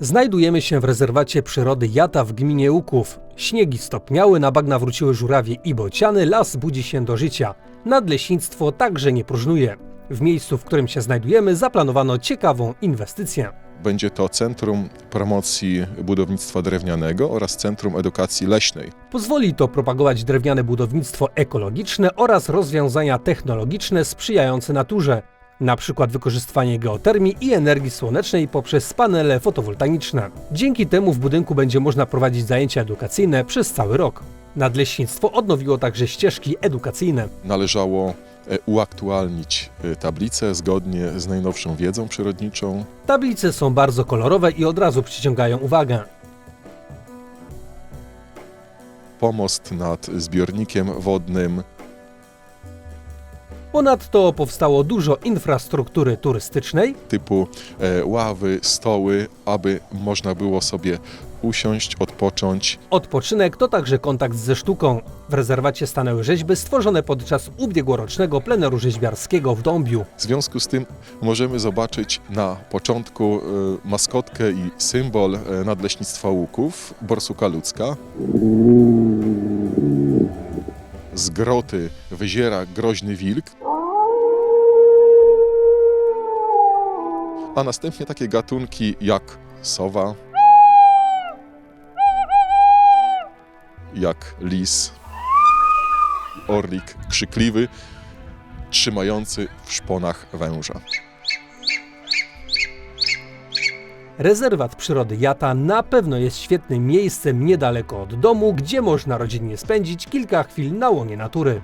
Znajdujemy się w rezerwacie przyrody Jata w gminie Łuków. Śniegi stopniały, na bagna wróciły żurawie i bociany, las budzi się do życia. Nadleśnictwo także nie próżnuje. W miejscu, w którym się znajdujemy, zaplanowano ciekawą inwestycję. Będzie to Centrum Promocji Budownictwa Drewnianego oraz Centrum Edukacji Leśnej. Pozwoli to propagować drewniane budownictwo ekologiczne oraz rozwiązania technologiczne sprzyjające naturze, na przykład wykorzystywanie geotermii i energii słonecznej poprzez panele fotowoltaiczne. Dzięki temu w budynku będzie można prowadzić zajęcia edukacyjne przez cały rok. Nadleśnictwo odnowiło także ścieżki edukacyjne. Należało e, uaktualnić e, tablice zgodnie z najnowszą wiedzą przyrodniczą. Tablice są bardzo kolorowe i od razu przyciągają uwagę. Pomost nad zbiornikiem wodnym, Ponadto powstało dużo infrastruktury turystycznej, typu e, ławy, stoły, aby można było sobie usiąść, odpocząć. Odpoczynek to także kontakt ze sztuką. W rezerwacie stanęły rzeźby stworzone podczas ubiegłorocznego pleneru rzeźbiarskiego w Dąbiu. W związku z tym możemy zobaczyć na początku e, maskotkę i symbol e, Nadleśnictwa Łuków, borsuka ludzka. Z groty wyziera groźny wilk, a następnie takie gatunki jak sowa, jak lis, orlik krzykliwy, trzymający w szponach węża. Rezerwat przyrody Jata na pewno jest świetnym miejscem niedaleko od domu, gdzie można rodzinnie spędzić kilka chwil na łonie natury.